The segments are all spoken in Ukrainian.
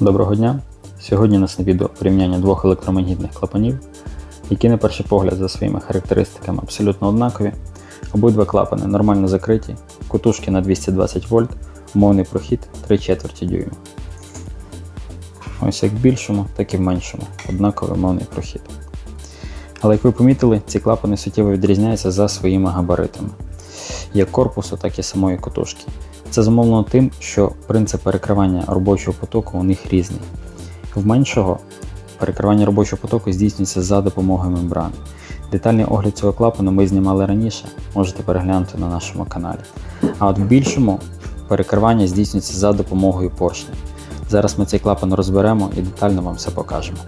Доброго дня! Сьогодні у нас на відео порівняння двох електромагнітних клапанів, які на перший погляд за своїми характеристиками абсолютно однакові. Обидва клапани нормально закриті, кутушки на 220 вольт, умовний прохід 3 четверті дюйма. Ось як в більшому, так і в меншому однаковий умовний прохід. Але як ви помітили, ці клапани суттєво відрізняються за своїми габаритами, як корпусу, так і самої кутушки. Це зумовлено тим, що принцип перекривання робочого потоку у них різний. В меншого перекривання робочого потоку здійснюється за допомогою мембрани. Детальний огляд цього клапану ми знімали раніше, можете переглянути на нашому каналі. А от в більшому перекривання здійснюється за допомогою поршня. Зараз ми цей клапан розберемо і детально вам все покажемо.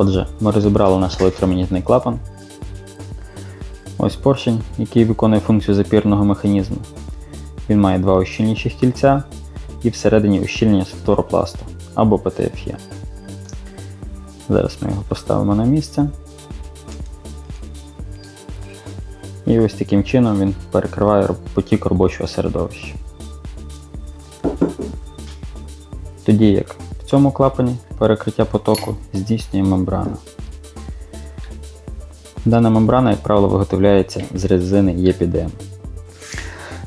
Отже, ми розібрали наш електромагнітний клапан. Ось поршень, який виконує функцію запірного механізму. Він має два ущільнюючих кільця і всередині ущільнення з фторопласту або PTFE. Зараз ми його поставимо на місце. І ось таким чином він перекриває потік робочого середовища. Тоді як в цьому клапані перекриття потоку здійснює мембрана. Дана мембрана, як правило, виготовляється з резини EPDM.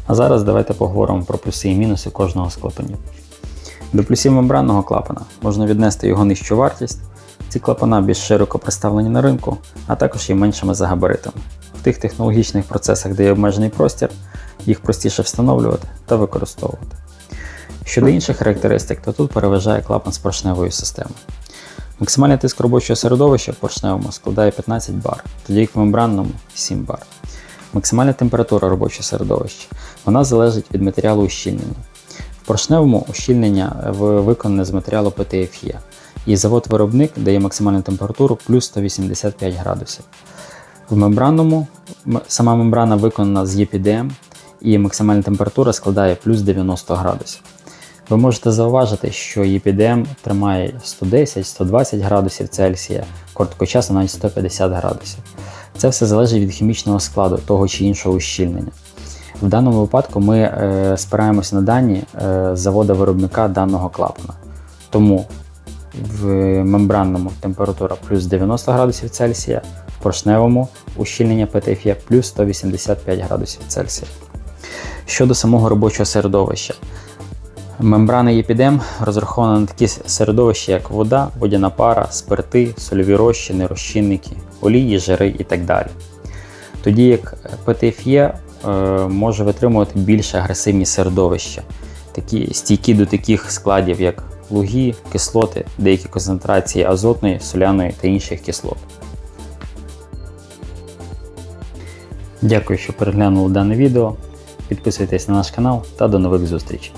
А зараз давайте поговоримо про плюси і мінуси кожного з клапанів. До плюсів мембранного клапана можна віднести його нижчу вартість. Ці клапана більш широко представлені на ринку, а також є меншими за габаритами. В тих технологічних процесах, де є обмежений простір, їх простіше встановлювати та використовувати. Щодо інших характеристик, то тут переважає клапан з поршневою системою. Максимальний тиск робочого середовища в поршневому складає 15 бар, тоді як в мембранному 7 бар. Максимальна температура робочого середовища вона залежить від матеріалу ущільнення. В поршневому ущільнення е, виконане з матеріалу PTFE, і завод-виробник дає максимальну температуру плюс 185 градусів. В мембранному сама мембрана виконана з EPDM і максимальна температура складає плюс 90 градусів. Ви можете зауважити, що EPDM тримає 110-120 градусів Цельсія, короткочасно навіть 150 градусів. Це все залежить від хімічного складу того чи іншого ущільнення. В даному випадку ми е, спираємося на дані е, завода виробника даного клапана. Тому в мембранному температура плюс 90 градусів Цельсія, в поршневому ущільнення PTFE плюс 185 градусів Цельсія. Щодо самого робочого середовища, Мембрана EPDM розрахована на такі середовища, як вода, водяна пара, спирти, сольові розчини, розчинники, олії, жири і так далі. Тоді як PTFE е, може витримувати більш агресивні середовища, такі, стійкі до таких складів, як луги, кислоти, деякі концентрації азотної, соляної та інших кислот. Дякую, що переглянули дане відео. Підписуйтесь на наш канал та до нових зустрічей.